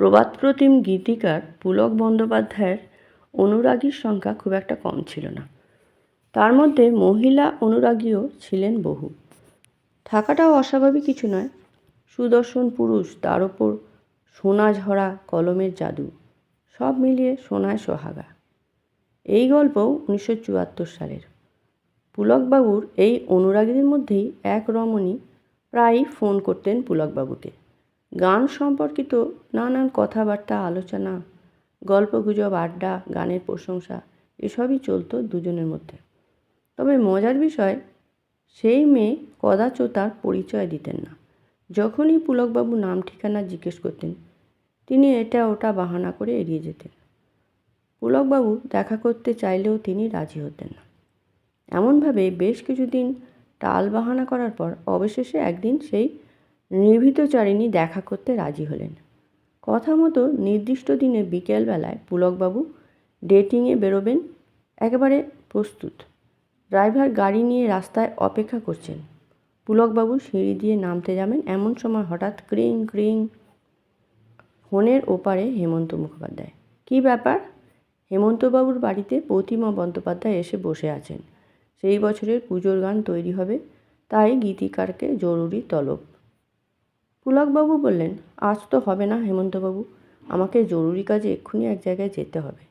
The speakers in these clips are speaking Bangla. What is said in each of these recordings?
প্রবাদপ্রতিম গীতিকার পুলক বন্দ্যোপাধ্যায়ের অনুরাগীর সংখ্যা খুব একটা কম ছিল না। তার মধ্যে মহিলা অনুরাগীও ছিলেন বহু। থাকাটাও অস্বাভাবিক কিছু নয়। সুদর্শন পুরুষ, তার ওপর সোনা ঝরা কলমের জাদু, সব মিলিয়ে সোনায় সোহাগা। এই গল্প উনিশশো চুয়াত্তর সালের। পুলকবাবুর এই অনুরাগীদের মধ্যেই এক রমণী প্রায়ই ফোন করতেন পুলকবাবুকে। গান সম্পর্কিত নানান কথাবার্তা, আলোচনা, গল্পগুজব, আড্ডা, গানের প্রশংসা, এসবই চলতো দুজনের মধ্যে। তবে মজার বিষয়, সেই মেয়ে কদাচও তার পরিচয় দিতেন না। যখনই পুলকবাবু নাম ঠিকানা জিজ্ঞেস করতেন, তিনি এটা ওটা বাহানা করে এড়িয়ে যেতেন। পুলকবাবু দেখা করতে চাইলেও তিনি রাজি হতেন না। এমনভাবে বেশ কিছুদিন টাল বাহানা করার পর অবশেষে একদিন সেই নির্ভীতচারিণী দেখা করতে রাজি হলেন। কথা মতো নির্দিষ্ট দিনে বিকেলবেলায় পুলকবাবু ডেটিংয়ে বেরোবেন, একেবারে প্রস্তুত। ড্রাইভার গাড়ি নিয়ে রাস্তায় অপেক্ষা করছেন। পুলকবাবু সিঁড়ি দিয়ে নামতে যাবেন এমন সময় হঠাৎ ক্রিং ক্রিং। ফোনের ওপারে হেমন্ত মুখোপাধ্যায়। কী ব্যাপার? হেমন্তবাবুর বাড়িতে প্রতিমা বন্দ্যোপাধ্যায় এসে বসে আছেন। সেই বছরের পুজোর গান তৈরি হবে, তাই গীতিকারকে জরুরি তলব। পুলকবাবু বললেন, আজ তো হবে না হেমন্তবাবু। আমাকে জরুরি কাজে এক্ষুনি এক জায়গায় যেতে হবে।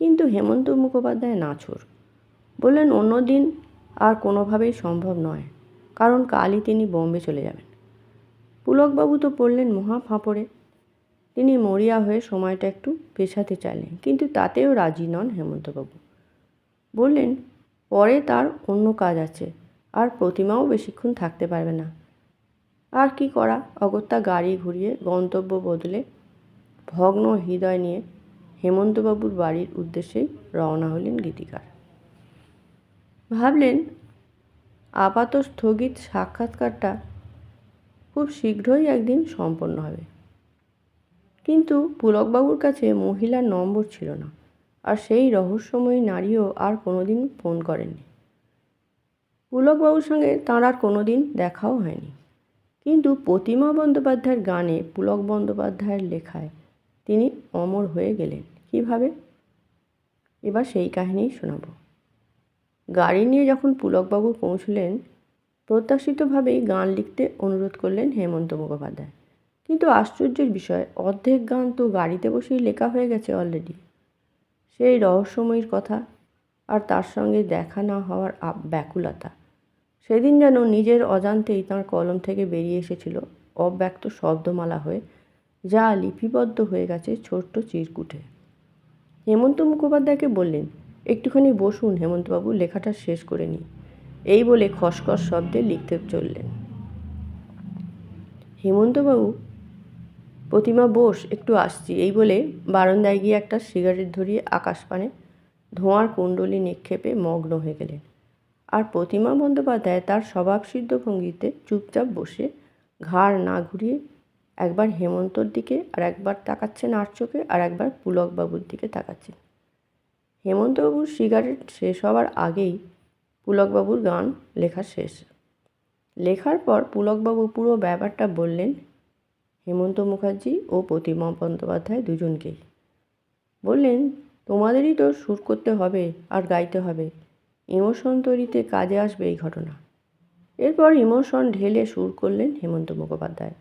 কিন্তু হেমন্ত মুখোপাধ্যায় নাছোড় বললেন, অন্য দিন আর কোনোভাবেই সম্ভব নয়, কারণ কালই তিনি বোম্বে চলে যাবেন। পুলকবাবু তো পড়লেন মহা ফাঁপড়ে। তিনি মরিয়া হয়ে সময়টা একটু পেশাতে চাইলেন, কিন্তু তাতেও রাজি নন হেমন্তবাবু। বললেন, পরে তার অন্য কাজ আছে, আর প্রতিমাও বেশিক্ষণ থাকতে পারবে না। আর কি করা? অগত্যা গাড়ি ঘুরিয়ে গন্তব্য বদলে ভগ্ন হৃদয় নিয়ে হেমন্তবাবুর বাড়ির উদ্দেশ্যেই রওনা হলেন গীতিকার। ভাবলেন, আপাত স্থগিত সাক্ষাৎকারটা খুব শীঘ্রই একদিন সম্পন্ন হবে। কিন্তু পুলকবাবুর কাছে মহিলার নম্বর ছিল না, আর সেই রহস্যময়ী নারীও আর কোনোদিন ফোন করেননি। পুলকবাবুর সঙ্গে তাঁর আর কোনোদিন দেখাও হয়নি। কিন্তু প্রতিমা বন্দ্যোপাধ্যায়ের গানে পুলক বন্দ্যোপাধ্যায়ের লেখায় তিনি অমর হয়ে গেলেন। কীভাবে? এবার সেই কাহিনীই শোনাব। গাড়ি নিয়ে যখন পুলকবাবু পৌঁছলেন, প্রত্যাশিতভাবেই গান লিখতে অনুরোধ করলেন হেমন্ত মুখোপাধ্যায়। কিন্তু আশ্চর্যের বিষয়, অর্ধেক গান তো গাড়িতে বসেই লেখা হয়ে গেছে অলরেডি সেই রহস্যময়ীর কথা আর তার সঙ্গে দেখা না হওয়ার ব্যাকুলতা। সেদিন যেন নিজের অজান্তেই তাঁর কলম থেকে বেরিয়ে এসেছিল অব্যক্ত শব্দমালা হয়ে, যা লিপিবদ্ধ হয়ে গেছে ছোট্ট চিরকুটে। হেমন্ত মুখোপাধ্যায়কে বললেন, একটুখানি বসুন হেমন্তবাবু, লেখাটা শেষ করে নিই। এই বলে খসখস শব্দে লিখতে চললেন। হেমন্তবাবু, প্রতিমা, বোস, একটু আসছি। এই বলে বারান্দায় গিয়ে একটা সিগারেট ধরিয়ে আকাশপানে ধোঁয়ার কুণ্ডলি নিক্ষেপে মগ্ন হয়ে গেলেন। আর প্রতিমা বন্দ্যোপাধ্যায় তার স্বভাবসিদ্ধ ভঙ্গিতে চুপচাপ বসে ঘাড় না ঘুরিয়ে একবার হেমন্তর দিকে আর একবার তাকাচ্ছেন আর চোখে আর একবার পুলকবাবুর দিকে তাকাচ্ছেন। হেমন্তবাবুর সিগারেট শেষ হওয়ার আগেই পুলকবাবুর গান লেখা শেষ। লেখার পর পুলকবাবু পুরো ব্যাপারটা বললেন, হেমন্ত মুখার্জি ও প্রতিমা বন্দ্যোপাধ্যায় দুজনকেই। বললেন, তোমাদেরই তো সুর করতে হবে আর গাইতে হবে। ইমোশন তৈরিতে কাজে আসবে এই ঘটনা। এরপর ইমোশন ঢেলে সুর করলেন হেমন্ত মুখোপাধ্যায়।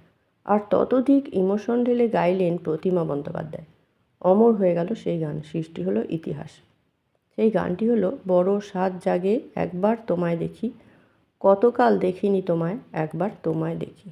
আর ততোধিক ইমোশন ঢেলে গাইলেন প্রতিমা বন্দ্যোপাধ্যায়। অমর হয়ে গেল সেই গান, সৃষ্টি হলো ইতিহাস। সেই গানটি হলো, বড় সাত জাগে একবার তোমায় দেখি, কতকাল দেখিনি তোমায় একবার তোমায় দেখি।